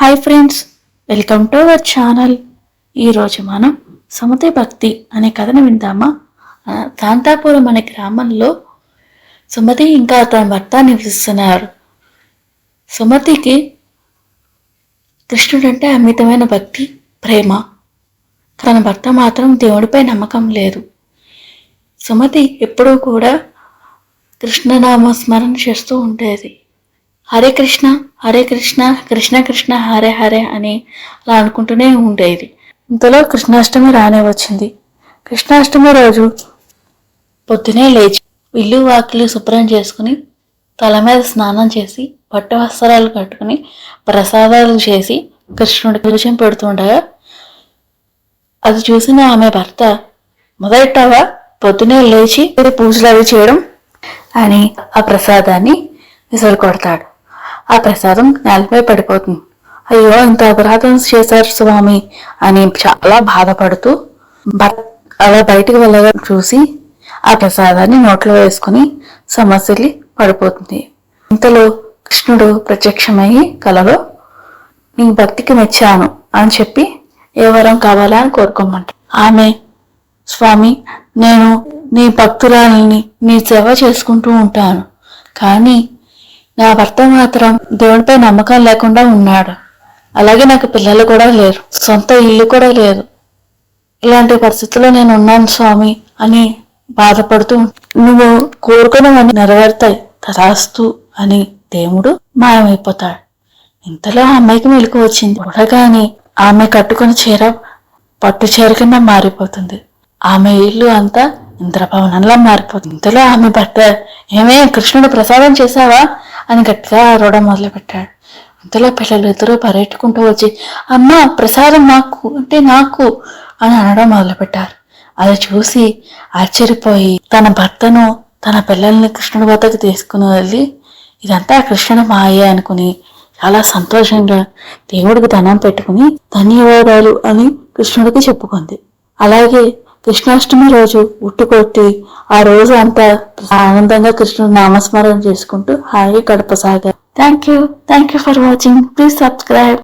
Hi friends welcome to our channel ఈరోజు మనం సుమతి భక్తి అనే కథను విందామా? కాంతాపురం అనే గ్రామంలో సుమతి ఇంకా తన భర్త నివసిస్తున్నారు. సుమతికి కృష్ణుడంటే అమితమైన భక్తి ప్రేమ. తన భర్త మాత్రం దేవుడిపై నమ్మకం లేదు. సుమతి ఎప్పుడూ కూడా కృష్ణనామ స్మరణ చేస్తూ ఉండేది. హరే కృష్ణ హరే కృష్ణ కృష్ణ కృష్ణ హరే హరే అని అలా అనుకుంటూనే ఉండేది. ఇంతలో కృష్ణాష్టమి రానే వచ్చింది. కృష్ణాష్టమి రోజు పొద్దునే లేచి ఇల్లు వాకిలు శుభ్రం చేసుకుని తల మీద స్నానం చేసి పట్టు వస్త్రాలు కట్టుకుని ప్రసాదాలు చేసి కృష్ణుడి భోజనం పెడుతుండగా అది చూసిన ఆమె భర్త మొదటగా పొద్దునే లేచి పూజలు అవి చేయడం? అని ఆ ప్రసాదాన్ని విసురు కొడతాడు ఆ ప్రసాదం నేలపై పడిపోతుంది. అయ్యో ఇంత అపరాధం చేశారు స్వామి అని చాలా బాధపడుతూ భర్త అలా బయటికి వెళ్ళగా చూసి ఆ ప్రసాదాన్ని నోట్లో వేసుకుని సమస్యలు పడిపోతుంది. ఇంతలో కృష్ణుడు ప్రత్యక్షమయ్యి కలలో నీ భక్తికి మెచ్చాను అని చెప్పి ఏ వరం కావాలా అని కోరుకోమంట ఆమె స్వామి నేను నీ భక్తురాలని నీ సేవ చేసుకుంటూ ఉంటాను. కానీ నా భర్త మాత్రం దేవుడిపై నమ్మకం లేకుండా ఉన్నాడు. అలాగే నాకు పిల్లలు కూడా లేరు. సొంత ఇల్లు కూడా లేదు. ఇలాంటి పరిస్థితుల్లో నేను ఉన్నాను స్వామి అని బాధపడుతూ నువ్వు కోరుకున్నవన్నీ నెరవేరుతాయి. తరాస్తు అని దేవుడు మాయమైపోతాడు. ఇంతలో ఆ అమ్మాయికి మెలకు వచ్చింది. చూడగానే ఆమె కట్టుకుని చీర పట్టు చీర కింద మారిపోతుంది. ఆమె ఇల్లు అంతా ఇంద్రభవనంలా మారిపోతుంది. ఇంతలో ఆమె భర్త ఏమే కృష్ణుడు ప్రసాదం చేశావా? అని గట్టిగా అరవడం మొదలుపెట్టాడు. అంతలో పిల్లలు ఇద్దరు పర్యటుకుంటూ వచ్చి అమ్మ ప్రసాదం నాకు అంటే నాకు అని అనడం మొదలుపెట్టారు. అది చూసి ఆశ్చర్యపోయి తన భర్తను తన పిల్లల్ని కృష్ణుడి వద్దకు తీసుకుని వెళ్ళి ఇదంతా కృష్ణుడు మాయే అనుకుని చాలా సంతోషంగా దేవుడికి ధనం పెట్టుకుని ధన్యవాదాలు అని కృష్ణుడికి చెప్పుకుంది. అలాగే కృష్ణాష్టమి రోజు ఉట్టుకొట్టి ఆ రోజు అంతా ఆనందంగా కృష్ణుడు నామస్మరణ చేసుకుంటూ హాయిగా గడపసాగారు. Thank you thank you for watching please subscribe